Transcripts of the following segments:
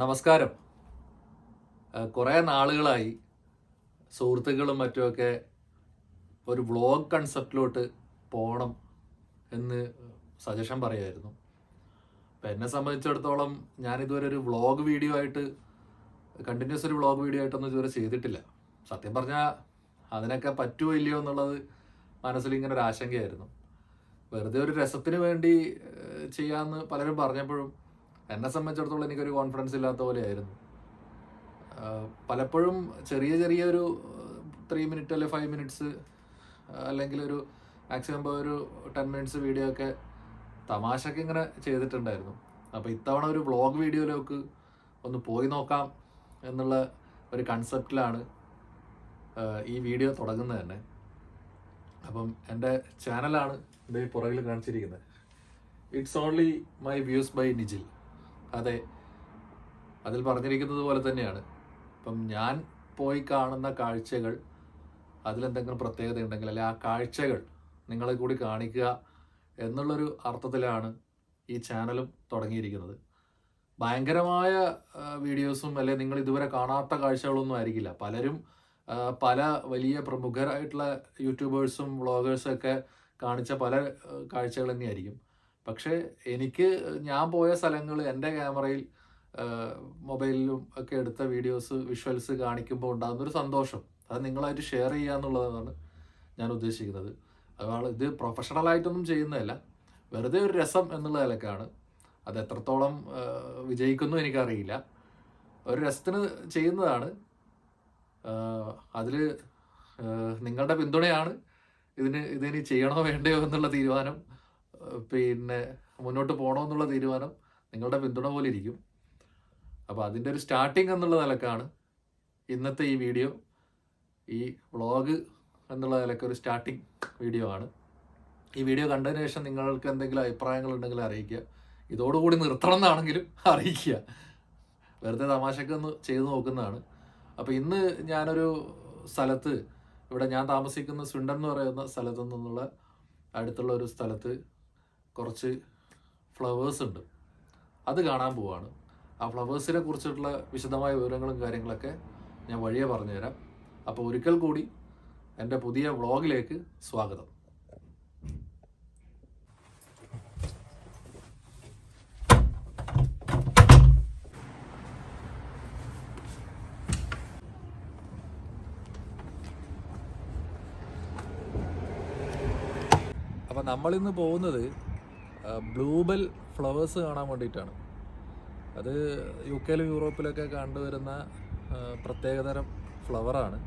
നമസ്കാരം. കുറേ നാളുകളായി സുഹൃത്തുക്കളും മറ്റുമൊക്കെ ഒരു വ്ളോഗ് കൺസെപ്റ്റിലോട്ട് പോകണം എന്ന് സജഷൻ പറയുമായിരുന്നു അപ്പം എന്നെ സംബന്ധിച്ചിടത്തോളം ഞാനിതുവരെ ഒരു വ്ളോഗ് വീഡിയോ ആയിട്ട് കണ്ടിന്യൂസ് ഒരു വ്ളോഗ് വീഡിയോ ആയിട്ടൊന്നും ഇതുവരെ ചെയ്തിട്ടില്ല. സത്യം പറഞ്ഞാൽ അതിനൊക്കെ പറ്റുമോ ഇല്ലയോ എന്നുള്ളത് മനസ്സിൽ ഇങ്ങനെ ഒരു ആശങ്കയായിരുന്നു. വെറുതെ ഒരു രസത്തിന് വേണ്ടി ചെയ്യാമെന്ന് പലരും പറഞ്ഞപ്പോഴും എന്നെ സംബന്ധിച്ചിടത്തോളം എനിക്കൊരു കോൺഫിഡൻസ് ഇല്ലാത്ത പോലെയായിരുന്നു. പലപ്പോഴും ചെറിയ ചെറിയ ഒരു ത്രീ മിനിറ്റ് അല്ലെങ്കിൽ ഫൈവ് മിനിറ്റ്സ് അല്ലെങ്കിൽ ഒരു മാക്സിമം ഒരു ടെൻ മിനിറ്റ്സ് വീഡിയോ ഒക്കെ തമാശക്ക് ഇങ്ങനെ ചെയ്തിട്ടുണ്ടായിരുന്നു. അപ്പോൾ ഇത്തവണ ഒരു വ്ളോഗ് വീഡിയോയിലേക്ക് ഒന്ന് പോയി നോക്കാം എന്നുള്ള ഒരു കൺസെപ്റ്റിലാണ് ഈ വീഡിയോ തുടങ്ങുന്നത് തന്നെ. അപ്പം എന്റെ ചാനലാണ് ഈ പുറകിൽ കാണിച്ചിരിക്കുന്നത്. It's only my views by Nijil അതെ. അതിൽ പറഞ്ഞിരിക്കുന്നത് പോലെ തന്നെയാണ്. ഇപ്പം ഞാൻ പോയി കാണുന്ന കാഴ്ചകൾ അതിലെന്തെങ്കിലും പ്രത്യേകത ഉണ്ടെങ്കിൽ അല്ലെ ആ കാഴ്ചകൾ നിങ്ങളെ കൂടി കാണിക്കുക എന്നുള്ളൊരു അർത്ഥത്തിലാണ് ഈ ചാനലും തുടങ്ങിയിരിക്കുന്നത്. ഭയങ്കരമായ വീഡിയോസും അല്ലെ നിങ്ങൾ ഇതുവരെ കാണാത്ത കാഴ്ചകളൊന്നും ആയിരിക്കില്ല. പലരും പല വലിയ പ്രമുഖരായിട്ടുള്ള യൂട്യൂബേഴ്സും വ്ളോഗേഴ്സും ഒക്കെ കാണിച്ച പല കാഴ്ചകൾ തന്നെയായിരിക്കും. പക്ഷേ എനിക്ക് ഞാൻ പോയ സ്ഥലങ്ങൾ എന്റെ ക്യാമറയിൽ മൊബൈലിലും ഒക്കെ എടുത്ത വീഡിയോസ് വിഷ്വൽസ് കാണിക്കുമ്പോൾ ഉണ്ടാകുന്ന ഒരു സന്തോഷം. അത് നിങ്ങളായിട്ട് ഷെയർ ചെയ്യുക എന്നുള്ളതാണ് ഞാൻ ഉദ്ദേശിക്കുന്നത്. അതുകൊണ്ട് ഇത് പ്രൊഫഷണലായിട്ടൊന്നും ചെയ്യുന്നതല്ല. വെറുതെ ഒരു രസം എന്നുള്ള നിലക്കാണ് അത് എത്രത്തോളം വിജയിക്കുന്നു എനിക്കറിയില്ല. ഒരു രസത്തിന് ചെയ്യുന്നതാണ്. അതിൽ നിങ്ങളുടെ പിന്തുണയാണ്. ഇതിന് ഇതിനി ചെയ്യണോ വേണ്ടയോ എന്നുള്ള തീരുമാനം പിന്നെ മുന്നോട്ട് പോകണോ എന്നുള്ള തീരുമാനം നിങ്ങളുടെ പിന്തുണ പോലെ ഇരിക്കും. അപ്പോൾ അതിന്റെ ഒരു സ്റ്റാർട്ടിങ് എന്നുള്ള നിലക്കാണ് ഇന്നത്തെ ഈ വീഡിയോ ഈ വ്ളോഗ് എന്നുള്ള നിലയ്ക്ക് ഒരു സ്റ്റാർട്ടിങ് വീഡിയോ ആണ്. ഈ വീഡിയോ കണ്ടതിന് ശേഷം നിങ്ങൾക്ക് എന്തെങ്കിലും അഭിപ്രായങ്ങൾ ഉണ്ടെങ്കിൽ അറിയിക്കുക. ഇതോടുകൂടി നിർത്തണം എന്നാണെങ്കിലും അറിയിക്കുക. വെറുതെ തമാശക്കൊന്ന് ചെയ്തു നോക്കുന്നതാണ്. അപ്പോൾ ഇന്ന് ഞാനൊരു സ്ഥലത്ത് ഇവിടെ ഞാൻ താമസിക്കുന്ന സുണ്ടൻ എന്ന് പറയുന്ന സ്ഥലത്തു നിന്നുള്ള അടുത്തുള്ള ഒരു സ്ഥലത്ത് കുറച്ച് ഫ്ലവേഴ്സ് ഉണ്ട്. അത് കാണാൻ പോവാണ്. ആ ഫ്ലവേഴ്സിനെ കുറിച്ചിട്ടുള്ള വിശദമായ വിവരങ്ങളും കാര്യങ്ങളൊക്കെ ഞാൻ വഴിയെ പറഞ്ഞുതരാം. അപ്പോൾ ഒരിക്കൽ കൂടി എന്റെ പുതിയ വ്ളോഗിലേക്ക് സ്വാഗതം. അപ്പം നമ്മളിന്ന് പോകുന്നത് ബ്ലൂബെൽ ഫ്ലവേഴ്സ് കാണാൻ വേണ്ടിയിട്ടാണ്. അത് യു കെയിലും യൂറോപ്പിലൊക്കെ കണ്ടുവരുന്ന പ്രത്യേകതരം ഫ്ലവറാണ്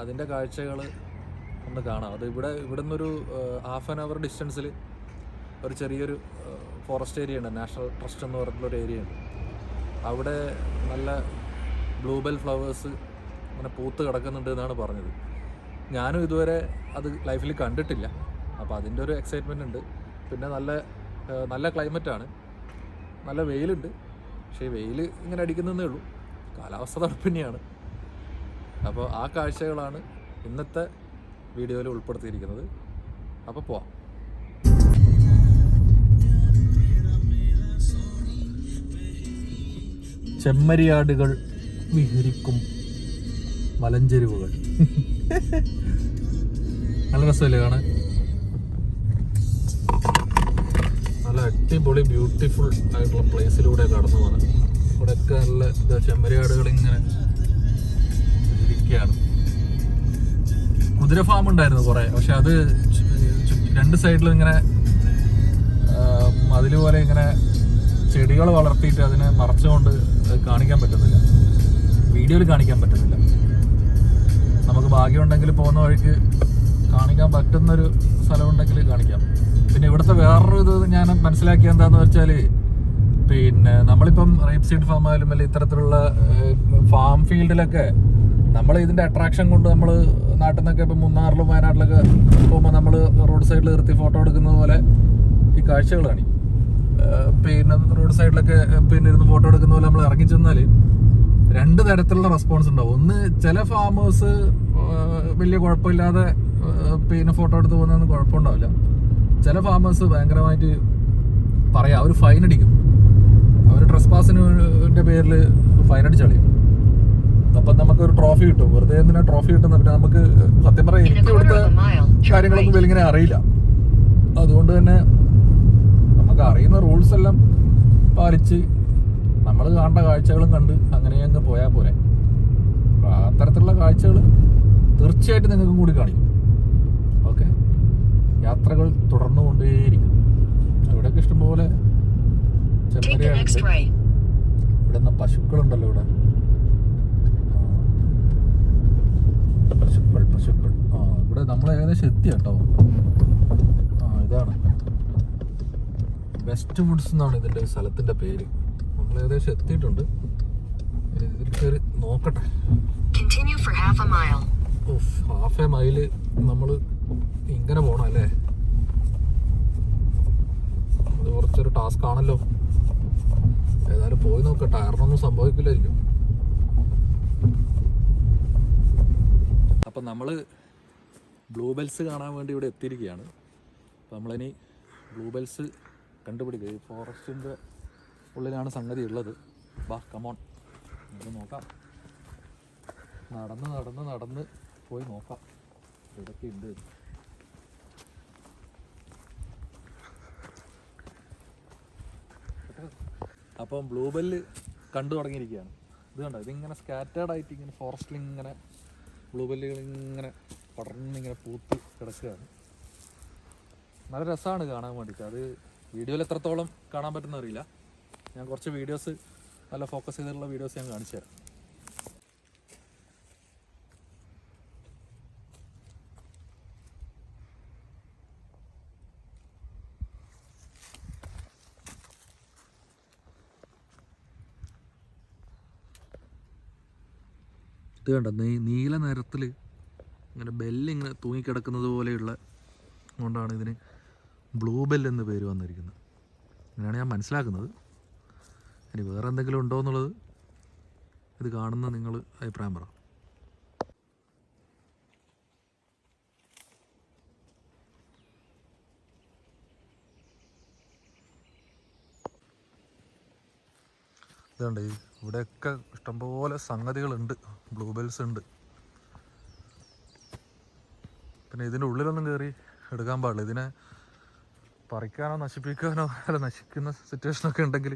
അതിന്റെ കാഴ്ചകൾ ഒന്ന് കാണാം. അത് ഇവിടെ ഇവിടെ നിന്നൊരു ഹാഫ് ആൻ അവർ ഡിസ്റ്റൻസിൽ ഒരു ചെറിയൊരു ഫോറസ്റ്റ് ഏരിയ ഉണ്ട്. നാഷണൽ ട്രസ്റ്റ് എന്ന് പറഞ്ഞിട്ടുള്ളൊരു ഏരിയ ഉണ്ട്. അവിടെ നല്ല ബ്ലൂബെൽ ഫ്ലവേഴ്സ് അങ്ങനെ പൂത്ത് കിടക്കുന്നുണ്ട് എന്നാണ് പറഞ്ഞത്. ഞാനും ഇതുവരെ അത് ലൈഫിൽ കണ്ടിട്ടില്ല. അപ്പോൾ അതിന്റെ ഒരു എക്സൈറ്റ്മെന്റ് ഉണ്ട്. പിന്നെ നല്ല നല്ല ക്ലൈമറ്റാണ്. നല്ല വെയിലുണ്ട്. പക്ഷേ വെയിൽ ഇങ്ങനെ അടിക്കുന്നതേ ഉള്ളൂ. കാലാവസ്ഥ തണുപ്പിനെയാണ്. അപ്പോൾ ആ കാഴ്ചകളാണ് ഇന്നത്തെ വീഡിയോയിൽ ഉൾപ്പെടുത്തിയിരിക്കുന്നത്. അപ്പോൾ പോവാം. ചെമ്മരിയാടുകൾ വിഹരിക്കും മലഞ്ചെരുവുകൾ. നല്ല രസമല്ലേ കാണാൻ? നല്ല അടിപൊളി ബ്യൂട്ടിഫുൾ ആയിട്ടുള്ള പ്ലേസിലൂടെ കടന്നു പോകുന്നത് ഇവിടെയൊക്കെ നല്ല ഇതാ ചെമ്മരിയാടുകൾ ഇങ്ങനെ ഇരിക്കുകയാണ്. കുതിര ഫാം ഉണ്ടായിരുന്നു കുറെ പക്ഷെ അത് രണ്ട് സൈഡിലും ഇങ്ങനെ മതിൽ പോലെ ഇങ്ങനെ ചെടികൾ വളർത്തിയിട്ട് അതിനെ മറച്ചുകൊണ്ട് കാണിക്കാൻ പറ്റുന്നില്ല. വീഡിയോയിൽ കാണിക്കാൻ പറ്റുന്നില്ല. നമുക്ക് ഭാഗ്യമുണ്ടെങ്കിൽ പോകുന്ന വഴിക്ക് കാണിക്കാൻ പറ്റുന്നൊരു സ്ഥലമുണ്ടെങ്കിൽ കാണിക്കാം. പിന്നെ ഇവിടുത്തെ വേറൊരു ഇത് ഞാൻ മനസ്സിലാക്കിയ എന്താന്ന് വെച്ചാൽ പിന്നെ നമ്മളിപ്പം റേപ്പ് സീഡ് ഫാം ആയാലും അല്ലെങ്കിൽ ഇത്തരത്തിലുള്ള ഫാം ഫീൽഡിലൊക്കെ നമ്മൾ ഇതിന്റെ അട്രാക്ഷൻ കൊണ്ട് നമ്മൾ നാട്ടിൽ നിന്നൊക്കെ ഇപ്പം മൂന്നാറിലും വയനാട്ടിലൊക്കെ പോകുമ്പോൾ നമ്മൾ റോഡ് സൈഡിൽ നിർത്തി ഫോട്ടോ എടുക്കുന്നത് പോലെ ഈ കാഴ്ചകളാണ്. പിന്നെ റോഡ് സൈഡിലൊക്കെ പിന്നെ ഇരുന്ന് ഫോട്ടോ എടുക്കുന്ന പോലെ നമ്മൾ ഇറങ്ങി ചെന്നാൽ രണ്ട് തരത്തിലുള്ള റെസ്പോൺസ് ഉണ്ടാവും. ഒന്ന് ചില ഫാമേഴ്സ് വലിയ കുഴപ്പമില്ലാതെ പിന്നെ ഫോട്ടോ എടുത്ത് പോകുന്നതൊന്നും കുഴപ്പമുണ്ടാവില്ല. ചില ഫാമേഴ്സ് ഭയങ്കരമായിട്ട് പറയാം അവർ ഫൈൻ അടിക്കും. അവർ ട്രസ് പാസിന്റെ പേരിൽ ഫൈൻ അടിച്ചളിയും അപ്പം നമുക്കൊരു ട്രോഫി കിട്ടും. വെറുതെ എന്തിനാ ട്രോഫി കിട്ടുന്ന പിന്നെ നമുക്ക് സത്യം പറയാം എനിക്ക് ഇവിടുത്തെ കാര്യങ്ങളൊന്നും വലിയ വലിങ്ങനെ അറിയില്ല. അതുകൊണ്ട് തന്നെ നമുക്ക് അറിയുന്ന റൂൾസ് എല്ലാം പാലിച്ച് നമ്മൾ കാണേണ്ട കാഴ്ചകളും കണ്ട് അങ്ങനെ അങ്ങ് പോയാൽ പോരെ. അത്തരത്തിലുള്ള കാഴ്ചകൾ തീർച്ചയായിട്ടും നിങ്ങൾക്കും കൂടി കാണിക്കും. യാത്രകൾ തുടർന്നുകൊണ്ടേയിരിക്കും ഇവിടെയൊക്കെ ഇഷ്ടംപോലെ next ഇവിടെ നിന്ന് പശുക്കളുണ്ടല്ലോ ഇവിടെ. പശുക്കൾ പശുക്കൾ. ആ ഇവിടെ നമ്മൾ ഏകദേശം എത്തി കേട്ടോ. ആ ഇതാണ്. ബെസ്റ്റ് ഫുഡ്സ് എന്നാണ് ഇതിന്റെ സ്ഥലത്തിന്റെ പേര്. നമ്മൾ ഏകദേശം എത്തിയിട്ടുണ്ട്. ഇതിൽ കയറി നോക്കട്ടെ. ഹാഫ് എ മൈൽ നമ്മൾ ഇങ്ങനെ പോണം അല്ലേ? അത് കുറച്ചൊരു ടാസ്ക് ആണല്ലോ. ഏതായാലും പോയി നോക്കാം. ടയറിനൊന്നും സംഭവിക്കില്ലായിരിക്കും. അപ്പം നമ്മൾ ബ്ലൂ ബെൽസ് കാണാൻ വേണ്ടി ഇവിടെ എത്തിയിരിക്കുകയാണ്. അപ്പം നമ്മളിനി ബ്ലൂ ബെൽസ് കണ്ടുപിടിക്കുക ഈ ഫോറസ്റ്റിന്റെ ഉള്ളിലാണ് സംഗതി ഉള്ളത്. ബാ കമോൺ നമുക്ക് നോക്കാം. നടന്ന് നടന്ന് നടന്ന് പോയി നോക്കാം. ഇതൊക്കെ ഉണ്ട് അപ്പം ബ്ലൂ ബെല്ല് കണ്ടു തുടങ്ങിയിരിക്കുകയാണ്. ഇത് കണ്ടോ? ഇതിങ്ങനെ സ്കാറ്റേർഡ് ആയിട്ട് ഇങ്ങനെ ഫോറസ്റ്റിൽ ഇങ്ങനെ ബ്ലൂ ബെല്ലുകൾ ഇങ്ങനെ പടർന്നിങ്ങനെ പൂത്ത് കിടക്കുകയാണ്. നല്ല രസമാണ് കാണാൻ വേണ്ടിയിട്ട്. അത് വീഡിയോയിൽ എത്രത്തോളം കാണാൻ പറ്റുന്ന അറിയില്ല ഞാൻ കുറച്ച് വീഡിയോസ് നല്ല ഫോക്കസ് ചെയ്തിട്ടുള്ള വീഡിയോസ് ഞാൻ കാണിച്ചു തരാം. ഇത് കണ്ട? നീ നീല നിരത്തിൽ ഇങ്ങനെ ബെല്ലിങ്ങനെ തൂങ്ങിക്കിടക്കുന്നത് പോലെയുള്ള കൊണ്ടാണ് ഇതിന് ബ്ലൂ ബെൽ എന്ന് പേര് വന്നിരിക്കുന്നത്. അങ്ങനെയാണ് ഞാൻ മനസ്സിലാക്കുന്നത്. ഇനി വേറെ എന്തെങ്കിലും ഉണ്ടോ എന്നുള്ളത് ഇത് കാണുന്ന നിങ്ങൾ അഭിപ്രായം പറ. ഇതുണ്ട് ഇവിടെയൊക്കെ ഇഷ്ടംപോലെ സംഗതികളുണ്ട്. ബ്ലൂ ബെൽസ് ഉണ്ട്. പിന്നെ ഇതിന്റെ ഉള്ളിലൊന്നും കയറി എടുക്കാൻ പാടില്ല. ഇതിനെ പറിക്കാനോ നശിപ്പിക്കാനോ അല്ല നശിക്കുന്ന സിറ്റുവേഷനൊക്കെ ഉണ്ടെങ്കിൽ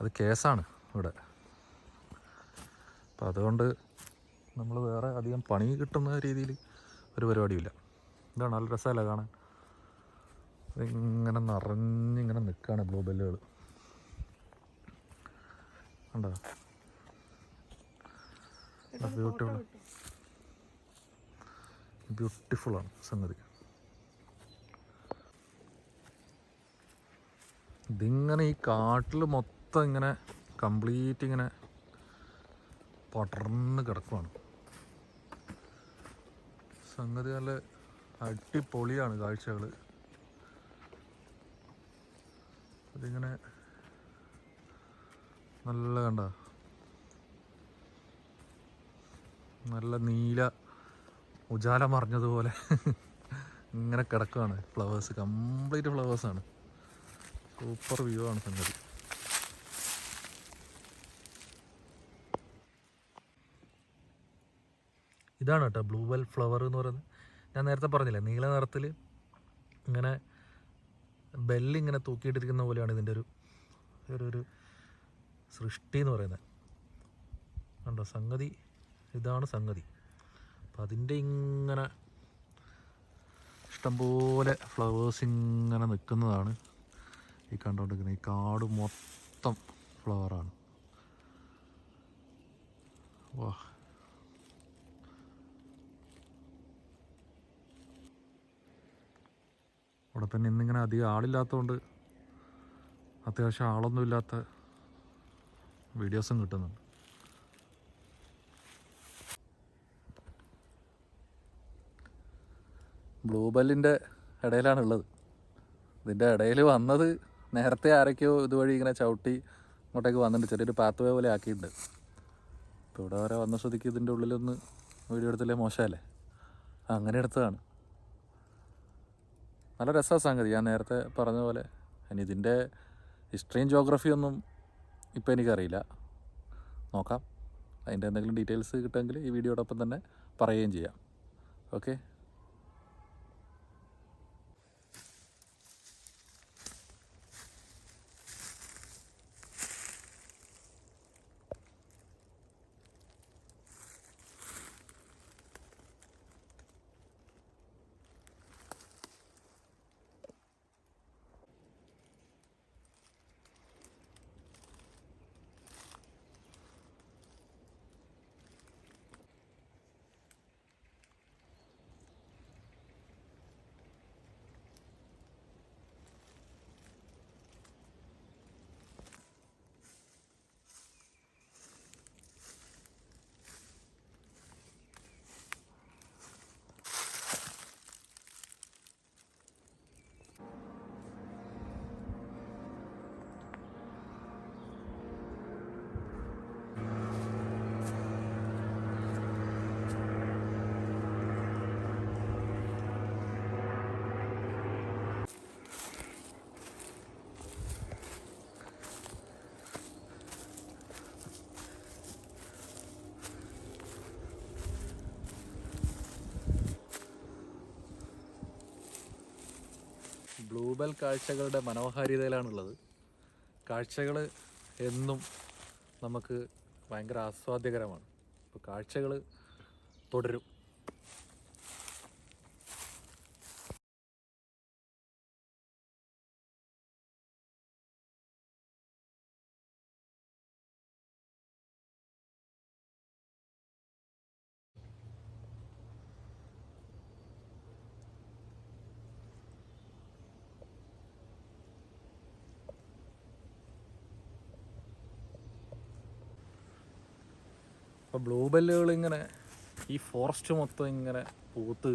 അത് കേസാണ് ഇവിടെ. അപ്പം അതുകൊണ്ട് നമ്മൾ വേറെ അധികം പണി കിട്ടുന്ന രീതിയിൽ ഒരു പരിപാടിയില്ല. ഇതാണ് നല്ല രസമല്ല കാണാൻ. ഇങ്ങനെ നിറഞ്ഞിങ്ങനെ നിൽക്കുകയാണ് ബ്ലൂബെല്ലുകൾ ഉണ്ടോ ബ്യൂട്ടിഫുൾ ആണ്. സംഗതി. ഇതിങ്ങനെ ഈ കാട്ടിൽ മൊത്തം ഇങ്ങനെ കംപ്ലീറ്റ് ഇങ്ങനെ പടർന്ന് കിടക്കുവാണ്. സംഗതി നല്ല അടിപൊളിയാണ് കാഴ്ചകൾ അതിങ്ങനെ നല്ല കണ്ട? നല്ല നീല ഉജാല മറിഞ്ഞതുപോലെ ഇങ്ങനെ കിടക്കുകയാണ് ഫ്ലവേഴ്സ് കംപ്ലീറ്റ് ഫ്ലവേഴ്സാണ് സൂപ്പർ വ്യൂ ആണ് സംഗതി. ഇതാണ് കേട്ടോ ബ്ലൂ വെൽ ഫ്ലവർ എന്ന് പറയുന്നത്. ഞാൻ നേരത്തെ പറഞ്ഞില്ലേ നീല നിറത്തിൽ ഇങ്ങനെ ബെല്ലിങ്ങനെ തൂക്കിയിട്ടിരിക്കുന്ന പോലെയാണ് ഇതിന്റെ ഒരു ഒരു സൃഷ്ടി എന്ന് പറയുന്നത്. കണ്ടോ സംഗതി ഇതാണ് സംഗതി. അപ്പം അതിന്റെ ഇങ്ങനെ ഇഷ്ടംപോലെ ഫ്ലവേഴ്സ് ഇങ്ങനെ നിൽക്കുന്നതാണ് ഈ കണ്ടുകൊണ്ടിരിക്കുന്നത് ഈ കാട് മൊത്തം ഫ്ലവറാണ് വാ. അവിടെ തന്നെ ഇന്നിങ്ങനെ അധികം ആളില്ലാത്തതുകൊണ്ട് അത്യാവശ്യം ആളൊന്നുമില്ലാത്ത വീഡിയോസും കിട്ടുന്നുണ്ട്. ബ്ലൂ ഇടയിലാണുള്ളത്. ഇതിന്റെ ഇടയിൽ വന്നത് നേരത്തെ ആരൊക്കെയോ ഇതുവഴി ഇങ്ങനെ ചവിട്ടി ഇങ്ങോട്ടേക്ക് വന്നിട്ടുണ്ട്. ചെറിയൊരു പാത്ത് വേ പോലെ ആക്കിയിട്ടുണ്ട്. ഇപ്പോൾ ഇവിടെ വരെ വന്ന സ്ഥിതിക്ക് ഇതിന്റെ ഉള്ളിലൊന്ന് വീഡിയോ എടുത്തില്ലേ? മോശമല്ലേ? അങ്ങനെ എടുത്തതാണ്. നല്ല രസമാണ് സംഗതി. ഞാൻ നേരത്തെ പറഞ്ഞ പോലെ ഇനി ഇതിന്റെ ഹിസ്റ്ററിയും ജോഗ്രഫിയൊന്നും ഇപ്പോൾ എനിക്കറിയില്ല. നോക്കാം. അതിന്റെ എന്തെങ്കിലും ഡീറ്റെയിൽസ് കിട്ടുമെങ്കിൽ ഈ വീഡിയോടൊപ്പം തന്നെ പറയുകയും ചെയ്യാം. ഓക്കെ ബ്ലൂബെൽ കാഴ്ചകളുടെ മനോഹാരിതയിലാണുള്ളത്. കാഴ്ചകൾ എന്നും നമുക്ക് ഭയങ്കര ആസ്വാദ്യകരമാണ്. അപ്പോൾ കാഴ്ചകൾ തുടരും. അപ്പോൾ ബ്ലൂബെല്ലുകൾ ഇങ്ങനെ ഈ ഫോറസ്റ്റ് മൊത്തം ഇങ്ങനെ പൂത്ത്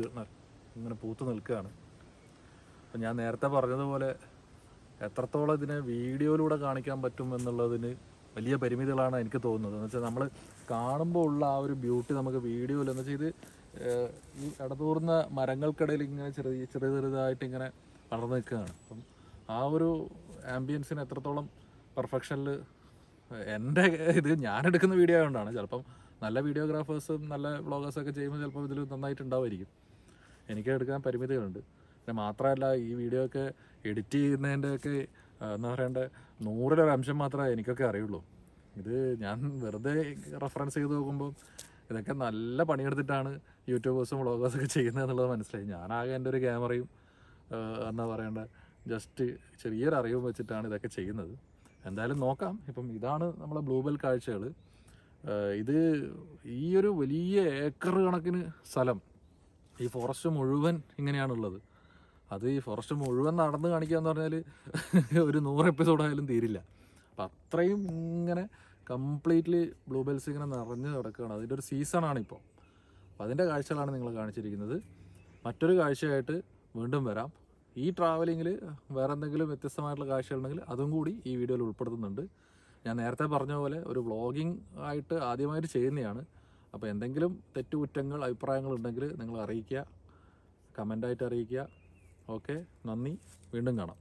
ഇങ്ങനെ പൂത്ത് നിൽക്കുകയാണ്. അപ്പം ഞാൻ നേരത്തെ പറഞ്ഞതുപോലെ എത്രത്തോളം ഇതിനെ വീഡിയോയിലൂടെ കാണിക്കാൻ പറ്റും എന്നുള്ളതിന് വലിയ പരിമിതികളാണ് എനിക്ക് തോന്നുന്നത്. എന്ന് വെച്ചാൽ നമ്മൾ കാണുമ്പോൾ ഉള്ള ആ ഒരു ബ്യൂട്ടി നമുക്ക് വീഡിയോയിൽ എന്ന് വെച്ചാൽ ഇത് ഈ ഇടതൂർന്ന മരങ്ങൾക്കിടയിൽ ഇങ്ങനെ ചെറിയ ചെറിയ ചെറുതായിട്ട് ഇങ്ങനെ വളർന്നു നിൽക്കുകയാണ്. അപ്പം ആ ഒരു ആംബിയൻസിന് എത്രത്തോളം പെർഫെക്ഷനിൽ എന്റെ ഇത് ഞാൻ എടുക്കുന്ന വീഡിയോ ആയതുകൊണ്ടാണ് ചിലപ്പം നല്ല വീഡിയോഗ്രാഫേഴ്സും നല്ല വ്ളോഗേഴ്സൊക്കെ ചെയ്യുമ്പോൾ ചിലപ്പോൾ ഇതിൽ നന്നായിട്ടുണ്ടാവുമായിരിക്കും എനിക്ക് എടുക്കാൻ പരിമിതികളുണ്ട്. പിന്നെ മാത്രമല്ല ഈ വീഡിയോ ഒക്കെ എഡിറ്റ് ചെയ്യുന്നതിന്റെയൊക്കെ എന്താ പറയണ്ടേ നൂറിലൊരു അംശം മാത്രമേ എനിക്കൊക്കെ അറിയുള്ളൂ. ഇത് ഞാൻ വെറുതെ റെഫറൻസ് ചെയ്ത് നോക്കുമ്പോൾ ഇതൊക്കെ നല്ല പണിയെടുത്തിട്ടാണ് യൂട്യൂബേഴ്സും വ്ളോഗേഴ്സൊക്കെ ചെയ്യുന്നത് എന്നുള്ളത് മനസ്സിലായി. ഞാനാകെ എന്റെ ഒരു ക്യാമറയും എന്താ പറയണ്ട ജസ്റ്റ് ചെറിയൊരു അറിവ് വെച്ചിട്ടാണ് ഇതൊക്കെ ചെയ്യുന്നത്. എന്തായാലും നോക്കാം. ഇപ്പം ഇതാണ് നമ്മളെ ബ്ലൂബെൽ കാഴ്ചകൾ ഇത് ഈ ഒരു വലിയ ഏക്കർ കണക്കിന് സ്ഥലം. ഈ ഫോറസ്റ്റ് മുഴുവൻ ഇങ്ങനെയാണുള്ളത്. അത് ഈ ഫോറസ്റ്റ് മുഴുവൻ നടന്ന് കാണിക്കുക എന്ന് പറഞ്ഞാൽ ഒരു നൂറ് എപ്പിസോഡായാലും തീരില്ല. അപ്പം അത്രയും ഇങ്ങനെ കംപ്ലീറ്റ്ലി ബ്ലൂബെൽസ് ഇങ്ങനെ നിറഞ്ഞു കിടക്കുകയാണ്. അതിന്റെ ഒരു സീസണാണ് ഇപ്പോൾ അപ്പം അതിന്റെ കാഴ്ചകളാണ് നിങ്ങൾ കാണിച്ചിരിക്കുന്നത്. മറ്റൊരു കാഴ്ചയായിട്ട് വീണ്ടും വരാം. ഈ ട്രാവലിങ്ങിൽ വേറെ എന്തെങ്കിലും വ്യത്യസ്തമായിട്ടുള്ള കാഴ്ചകളുണ്ടെങ്കിൽ അതും കൂടി ഈ വീഡിയോയിൽ ഉൾപ്പെടുത്തുന്നുണ്ട്. ഞാൻ നേരത്തെ പറഞ്ഞ പോലെ ഒരു വ്ളോഗിംഗ് ആയിട്ട് ആദ്യമായിട്ട് ചെയ്യുന്നതാണ് അപ്പോൾ എന്തെങ്കിലും തെറ്റുകുറ്റങ്ങൾ അഭിപ്രായങ്ങൾ ഉണ്ടെങ്കിൽ നിങ്ങൾ അറിയിക്കുക കമന്റായിട്ട് അറിയിക്കുക. ഓക്കെ നന്ദി. വീണ്ടും കാണാം.